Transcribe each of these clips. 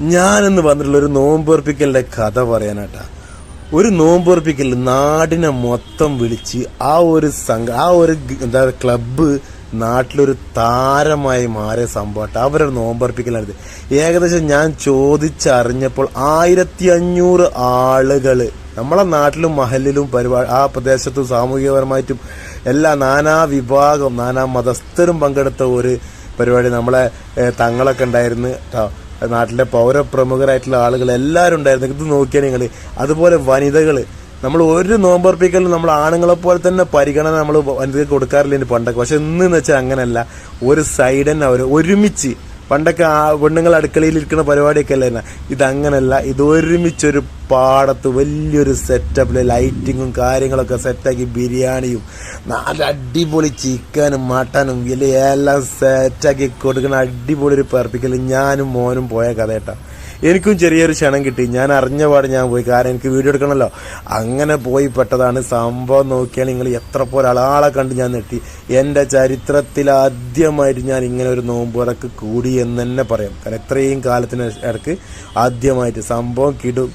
ഞാനെന്ന് പറഞ്ഞിട്ടുള്ള ഒരു നോമ്പുറപ്പിക്കലിന്റെ കഥ പറയാനാട്ടാ. ഒരു നോമ്പുറപ്പിക്കൽ നാടിനെ മൊത്തം വിളിച്ച് ആ ഒരു സംഘ ആ ഒരു എന്താ ക്ലബ്ബ് നാട്ടിലൊരു താരമായി മാറിയ സംഭവമായിട്ട് അവരുടെ നോമ്പുറപ്പിക്കലാണിത്. ഏകദേശം ഞാൻ ചോദിച്ചറിഞ്ഞപ്പോൾ ആയിരത്തി അഞ്ഞൂറ് ആളുകൾ നമ്മളെ നാട്ടിലും മഹലിലും പരിപാടി ആ പ്രദേശത്തും സാമൂഹികപരമായിട്ടും എല്ലാ നാനാ വിഭാഗം നാനാ മതസ്ഥരും പങ്കെടുത്ത ഒരു പരിപാടി നമ്മളെ തങ്ങളൊക്കെ ഉണ്ടായിരുന്നു. ട്ടോ. നാട്ടിലെ പൗരപ്രമുഖരായിട്ടുള്ള ആളുകൾ എല്ലാവരും ഉണ്ടായിരുന്നു. ഇത് നോക്കിയാൽ നിങ്ങൾ അതുപോലെ വനിതകൾ നമ്മൾ ഒരു നോമ്പർപ്പിക്കലും നമ്മൾ ആണുങ്ങളെ പോലെ തന്നെ പരിഗണന നമ്മൾ വനിതയ്ക്ക് കൊടുക്കാറില്ല പണ്ടൊക്കെ. പക്ഷെ ഇന്ന് വെച്ചാൽ അങ്ങനെയല്ല ഒരു സൈഡ് തന്നെ അവർ ഒരുമിച്ച് പണ്ടൊക്കെ ആ പെണ്ണുങ്ങൾ അടുക്കളയിൽ ഇരിക്കുന്ന പരിപാടിയൊക്കെ അല്ലായിരുന്നു ഇതങ്ങനല്ല. ഇത് ഒരുമിച്ചൊരു പാടത്ത് വലിയൊരു സെറ്റപ്പിൽ ലൈറ്റിങ്ങും കാര്യങ്ങളൊക്കെ സെറ്റാക്കി ബിരിയാണിയും നല്ല അടിപൊളി ചിക്കനും മട്ടനും ഇല്ല എല്ലാം സെറ്റാക്കി കൊടുക്കുന്ന അടിപൊളി ഒരു പെർപ്പിക്കൽ ഞാനും മോനും പോയ കഥ കേട്ടോ. എനിക്കും ചെറിയൊരു ക്ഷണം കിട്ടി. ഞാൻ അറിഞ്ഞ പാട് ഞാൻ പോയി. കാരണം എനിക്ക് വീഡിയോ എടുക്കണമല്ലോ. അങ്ങനെ പോയി പെട്ടതാണ്. സംഭവം നോക്കിയാൽ നിങ്ങൾ എത്ര പോലെ കണ്ട് ഞാൻ നെട്ടി. എന്റെ ചരിത്രത്തിൽ ആദ്യമായിട്ട് ഞാൻ ഇങ്ങനെ ഒരു നോമ്പുറക്ക് കൂടി എന്ന് തന്നെ പറയാം. കാരണം ഇത്രയും കാലത്തിന് ഇടയ്ക്ക് ആദ്യമായിട്ട് സംഭവം കിടും.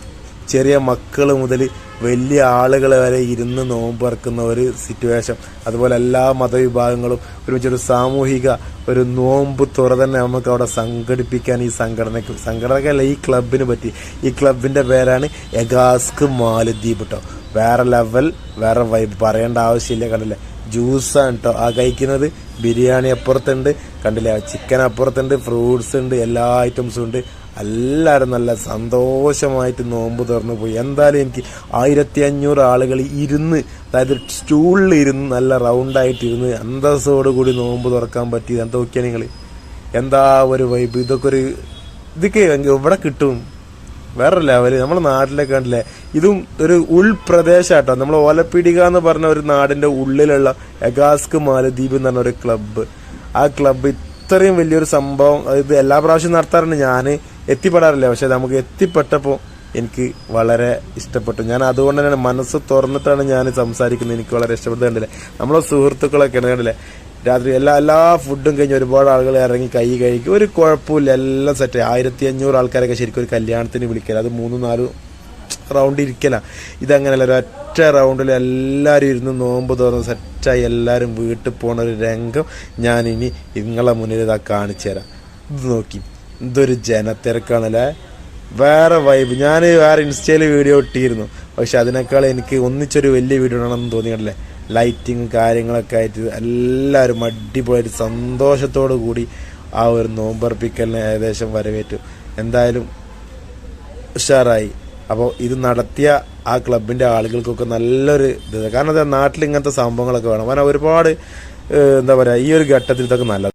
ചെറിയ മക്കൾ മുതൽ വലിയ ആളുകൾ വരെ ഇരുന്ന് നോമ്പറക്കുന്ന ഒരു സിറ്റുവേഷൻ അതുപോലെ എല്ലാ മതവിഭാഗങ്ങളും ഒരുമിച്ചൊരു സാമൂഹിക ഒരു നോമ്പ് തുറ തന്നെ നമുക്ക് അവിടെ സംഘടിപ്പിക്കാൻ ഈ സംഘടനയ്ക്ക് സംഘടനക്കല്ല ഈ ക്ലബിന് പറ്റി. ഈ ക്ലബിന്റെ പേരാണ് എഗാസ്ക് മാലദ്വീപ് കേട്ടോ വേറെ ലെവൽ വേറെ വൈബ് പറയേണ്ട ആവശ്യമില്ല കണ്ടില്ലേ? ജ്യൂസാണ് കേട്ടോ ആ കഴിക്കുന്നത് ബിരിയാണി അപ്പുറത്തുണ്ട് കണ്ടില്ലേ? ചിക്കൻ അപ്പുറത്തുണ്ട് ഫ്രൂട്ട്സ് ഉണ്ട് എല്ലാ ഐറ്റംസും ഉണ്ട്. എല്ലാവരും നല്ല സന്തോഷമായിട്ട് നോമ്പ് തുറന്നു പോയി എന്തായാലും എനിക്ക് ആയിരത്തി അഞ്ഞൂറ് ആളുകൾ ഇരുന്ന് അതായത് സ്റ്റൂളിൽ ഇരുന്ന് നല്ല റൗണ്ടായിട്ട് ഇരുന്ന് അന്തസ്സോടുകൂടി നോമ്പ് തുറക്കാൻ പറ്റി. എന്താ നോക്കിയാൽ നിങ്ങൾ? എന്താ ഒരു വൈബ് ഇതൊക്കെ ഒരു ഇതൊക്കെ ഇവിടെ കിട്ടും? വേറെ ലെവൽ നമ്മുടെ നാട്ടിലൊക്കെ ഉണ്ടല്ലേ ഇതും ഒരു ഉൾപ്രദേശാട്ടോ. നമ്മൾ ഓലപ്പിടിക എന്ന് പറഞ്ഞ ഒരു നാടിന്റെ ഉള്ളിലുള്ള എഗാസ്ക് മാലദ്വീപ് എന്ന് പറഞ്ഞ ഒരു ക്ലബ്ബ് ആ ക്ലബ്ബ് ഇത്രയും വലിയൊരു സംഭവം ഇത് എല്ലാ പ്രാവശ്യവും നടത്താറുണ്ട് ഞാൻ എത്തിപ്പെടാറില്ല. പക്ഷെ നമുക്ക് എത്തിപ്പെട്ടപ്പോൾ എനിക്ക് വളരെ ഇഷ്ടപ്പെട്ടു. ഞാൻ അതുകൊണ്ട് തന്നെയാണ് മനസ്സ് തുറന്നിട്ടാണ് ഞാൻ സംസാരിക്കുന്നത്. എനിക്ക് വളരെ ഇഷ്ടപ്പെട്ടത് കണ്ടില്ലേ? നമ്മളെ സുഹൃത്തുക്കളൊക്കെ കണ്ടില്ലേ? രാത്രി എല്ലാ എല്ലാ ഫുഡും കഴിഞ്ഞ് ഒരുപാട് ആളുകൾ ഇറങ്ങി കൈ കഴിക്കും ഒരു കുഴപ്പമില്ല എല്ലാം സെറ്റ് ആയിരത്തി അഞ്ഞൂറ് ആൾക്കാരൊക്കെ ശരിക്കും ഒരു കല്യാണത്തിന് വിളിക്കല. അത് മൂന്നും നാലും റൗണ്ട് ഇരിക്കല. ഇതങ്ങനെയല്ല ഒരു ഒറ്റ റൗണ്ടിൽ എല്ലാവരും ഇരുന്ന് നോമ്പ് തുറന്ന് സെറ്റായി എല്ലാവരും വീട്ടിൽ പോണ ഒരു രംഗം ഞാനിനി നിങ്ങളെ മുന്നിൽ ഇതാ കാണിച്ചു തരാം. ഇത് നോക്കി. ഇതൊരു ജനത്തിരക്കാണല്ലേ? വേറെ വൈബ് ഞാൻ വേറെ ഇൻസ്റ്റയിൽ വീഡിയോ ഇട്ടിരുന്നു. പക്ഷെ അതിനേക്കാൾ എനിക്ക് ഒന്നിച്ചൊരു വലിയ വീഡിയോ ആണെന്ന് തോന്നിയിട്ടില്ലേ. ലൈറ്റിങ് കാര്യങ്ങളൊക്കെ ആയിട്ട് എല്ലാവരും അടിപൊളിയായിട്ട് സന്തോഷത്തോടു കൂടി ആ ഒരു നോമ്പർപ്പിക്കലിനെ ഏകദേശം വരവേറ്റു. എന്തായാലും ഉഷാറായി. അപ്പോൾ ഇത് നടത്തിയ ആ ക്ലബിന്റെ ആളുകൾക്കൊക്കെ നല്ലൊരു ഇത്. കാരണം നാട്ടിൽ ഇങ്ങനത്തെ സംഭവങ്ങളൊക്കെ വേണം. കാരണം ഒരുപാട് എന്താ പറയുക ഈ ഒരു ഘട്ടത്തിൽ ഇതൊക്കെ നല്ലത്.